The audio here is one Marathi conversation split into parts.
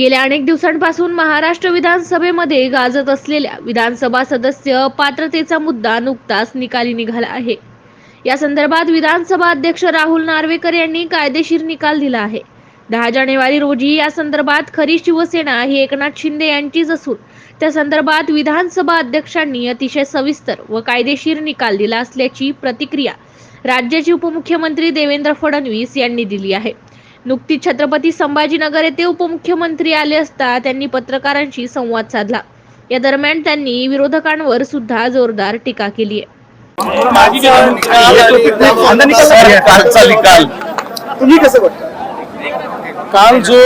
गेल्या अनेक दिवसांपासून महाराष्ट्र विधानसभेमध्ये गाजत असलेल्या विधानसभा सदस्य पात्रतेचा मुद्दा नुकताच निकाली निघाला आहे. या संदर्भात विधानसभा अध्यक्ष राहुल नार्वेकर यांनी कायदेशीर निकाल दिला आहे. दहा जानेवारी रोजी या संदर्भात खरी शिवसेना ही एकनाथ शिंदे यांचीच असून त्या संदर्भात विधानसभा अध्यक्षांनी अतिशय सविस्तर व कायदेशीर निकाल दिला असल्याची प्रतिक्रिया राज्याचे उपमुख्यमंत्री देवेंद्र फडणवीस यांनी दिली आहे. नुकतीच छत्रपती संभाजीनगर येथे उपमुख्यमंत्री आले असता त्यांनी पत्रकारांशी संवाद साधला. या दरम्यान त्यांनी विरोधकांवर सुद्धा जोरदार टीका केली काल जो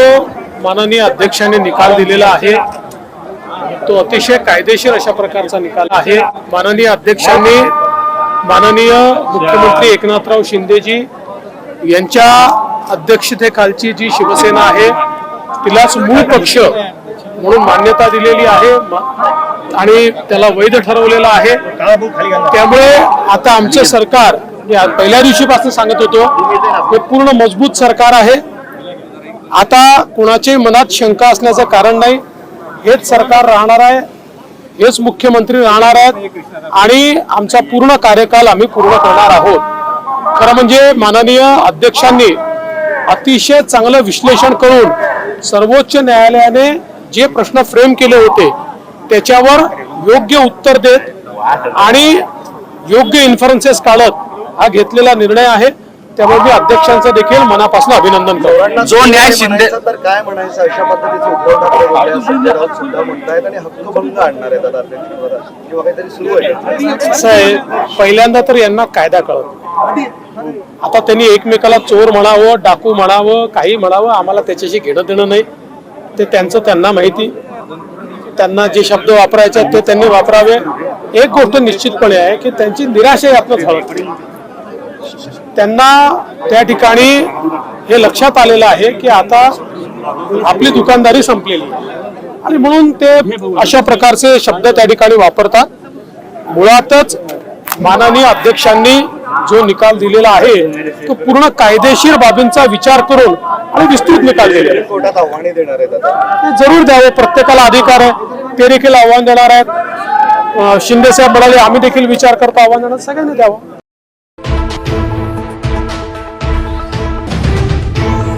माननीय अध्यक्षांनी निकाल दिलेला आहे तो अतिशय कायदेशीर अशा प्रकारचा निकाल आहे. माननीय अध्यक्षांनी माननीय मुख्यमंत्री एकनाथराव शिंदेजी यांच्या अध्यक्षतेखालची जी शिवसेना आहे तिलाच मूळ पक्ष म्हणून मान्यता दिलेली आहे आणि त्याला वैध ठरवलेलं आहे. त्यामुळे आता आमचं सरकार म्हणजे पहिल्या दिवशीपासून सांगत होतो हे पूर्ण मजबूत सरकार आहे. आता कुणाच्याही मनात शंका असण्याचं कारण नाही. हेच सरकार राहणार आहे हेच मुख्यमंत्री राहणार आहेत आणि आमचा पूर्ण कार्यकाल आम्ही पूर्ण करणार आहोत. खरं म्हणजे माननीय अध्यक्षांनी अतिशय चांगलं विश्लेषण करून सर्वोच्च न्यायालयाने जे प्रश्न फ्रेम केले होते त्याच्यावर योग्य उत्तर देत आणि योग्य इन्फरन्सेस काढत हा घेतलेला निर्णय आहे. त्यामुळे मी अध्यक्षांचं देखील मनापासून अभिनंदन करतो. जो न्याय शिंदे तर काय म्हणायचं? अशा पद्धतीचे उद्धव ठाकरे बोलले संजय राऊत सुद्धा म्हणतायत आणि हक्कभंग आणणार आहेत आता किंवा काहीतरी सुरू आहे. पहिल्यांदा तर यांना कायदा कळत आता त्यांनी एकमेकाला चोर म्हणावं डाकू म्हणावं काही म्हणावं आम्हाला त्याच्याशी घेणं देणं नाही. ते त्यांचं त्यांना माहिती. त्यांना जे शब्द वापरायचे ते त्यांनी वापरावे. एक गोष्ट निश्चितपणे आहे की त्यांची निराशा यातनं झाली त्यांना त्या ठिकाणी हे लक्षात आलेलं आहे की आता आपली दुकानदारी संपलेली. आणि म्हणून ते अशा प्रकारचे शब्द त्या ठिकाणी वापरतात. मुळातच माननीय अध्यक्षांनी जो निकाल दिलेला आहे तो पूर्ण कायदेशीर बाबींचा विचार करून आणि विस्तृत निकाल दिलेला आहे. कोर्टात आव्हाने देणार आहेत जरूर द्यावे प्रत्येकाला अधिकार आहे. ते देखील आव्हान देणार आहेत. शिंदे साहेब म्हणाले आम्ही देखील विचार करतो आव्हान देणार सगळ्यांनी द्यावं.